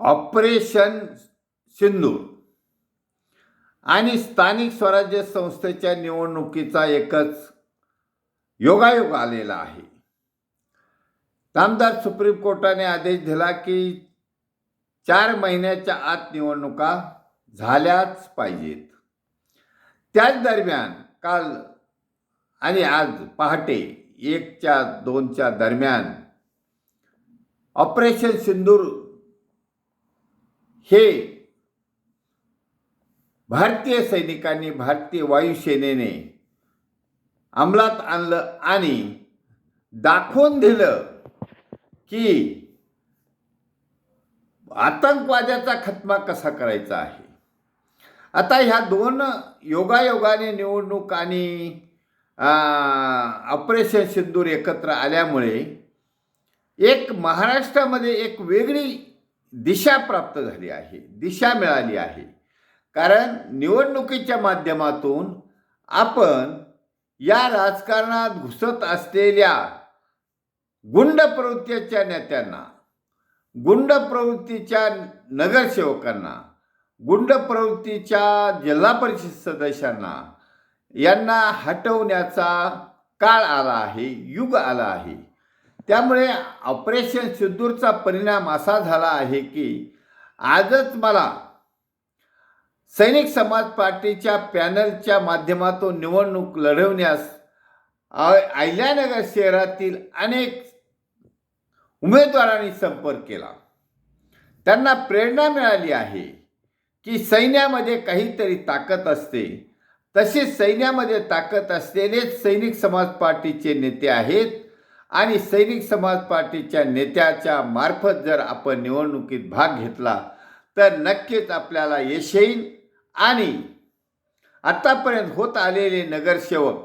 Operation सिंदूर. आणि स्थानिक स्वराज्य संस्थेच्या निवडणुकीचा एकच योगायोग आलेला आहे. नामदार सुप्रीम कोर्टाने आदेश दिला की चार महिन्याच्या आत निवडणुका झाल्याच पाहिजेत. त्याच दरम्यान काल आणि आज पहाटे एकच्या दोनच्या दरम्यान ऑपरेशन सिंदूर हे भारतीय सैनिकांनी भारतीय वायुसेनेने अंमलात आणलं आणि दाखवून दिलं की आतंकवाद्याचा खत्मा कसा करायचा आहे. आता ह्या दोन योगायोगाने निवडणूक आणि ऑपरेशन सिंदूर एकत्र आल्यामुळे एक महाराष्ट्रामध्ये एक वेगळी दिशा प्राप्त झाली आहे दिशा मिळाली आहे. कारण निवडणुकीच्या माध्यमातून आपण या राजकारणात घुसत असलेल्या गुंड प्रवृत्तीच्या नेत्यांना गुंड प्रवृत्तीच्या नगरसेवकांना गुंड प्रवृत्तीच्या जिल्हा परिषद सदस्यांना यांना हटवण्याचा काळ आला आहे युग आला आहे. त्यामुळे ऑपरेशन सिद्धूरचा परिणाम असा झाला आहे की आजच मला सैनिक समाज पार्टीच्या पॅनलच्या माध्यमातून निवडणूक लढवण्यास अहिल्यानगर शहरातील अनेक उमेदवारांनी संपर्क केला. त्यांना प्रेरणा मिळाली आहे की सैन्यामध्ये काहीतरी ताकद असते. तसेच सैन्यामध्ये ताकद असलेलेच सैनिक समाज पार्टीचे नेते आहेत. आणि सैनिक समाज पार्टीच्या नेत्याच्या मार्फत जर आपण निवडणुकीत भाग घेतला तर नक्कीच आपल्याला यश येईल. आणि आत्तापर्यंत होत आलेले नगरसेवक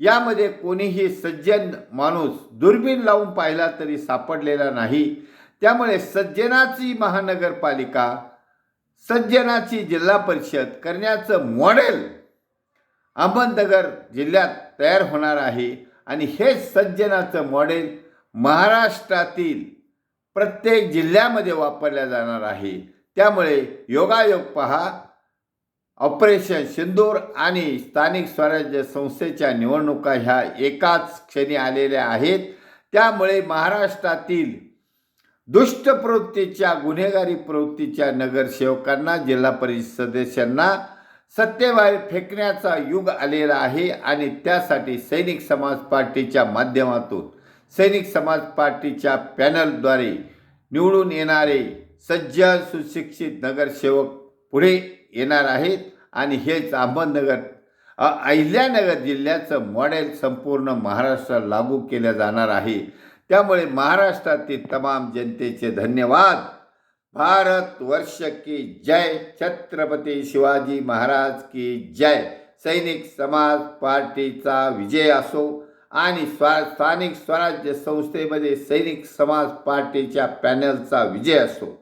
यामध्ये कोणीही सज्जन माणूस दुर्बीण लावून पाहिला तरी सापडलेला नाही. त्यामुळे सज्जनाची महानगरपालिका सज्जनाची जिल्हा परिषद करण्याचं मॉडेल अहमदनगर जिल्ह्यात तयार होणार आहे. आणि हे सज्जनाचं मॉडेल महाराष्ट्रातील प्रत्येक जिल्ह्यामध्ये वापरल्या जाणार आहे. त्यामुळे योगायोग पहा ऑपरेशन सिंदूर आणि स्थानिक स्वराज्य संस्थेच्या निवडणुका ह्या एकाच क्षणी आलेल्या आहेत. त्यामुळे महाराष्ट्रातील दुष्ट प्रवृत्तीच्या गुन्हेगारी प्रवृत्तीच्या नगरसेवकांना जिल्हा परिषद सदस्यांना सत्तेबाहेर फेकण्याचा युग आलेला आहे आणि त्यासाठी सैनिक समाज पार्टीच्या माध्यमातून सैनिक समाज पार्टीच्या पॅनलद्वारे निवडून येणारे सज्ज सुशिक्षित नगरसेवक पुढे येणार आहेत. आणि हेच अहमदनगर अहिल्यानगर जिल्ह्याचं मॉडेल संपूर्ण महाराष्ट्रात लागू केलं जाणार आहे. त्यामुळे महाराष्ट्रातील तमाम जनतेचे धन्यवाद. भारत वर्ष की जय। छत्रपती शिवाजी महाराज की जय। सैनिक समाज पार्टीचा विजय असो आणि स्वा स्थानिक स्वराज्य संस्थेमध्ये सैनिक समाज पार्टीच्या पॅनलचा विजय असो.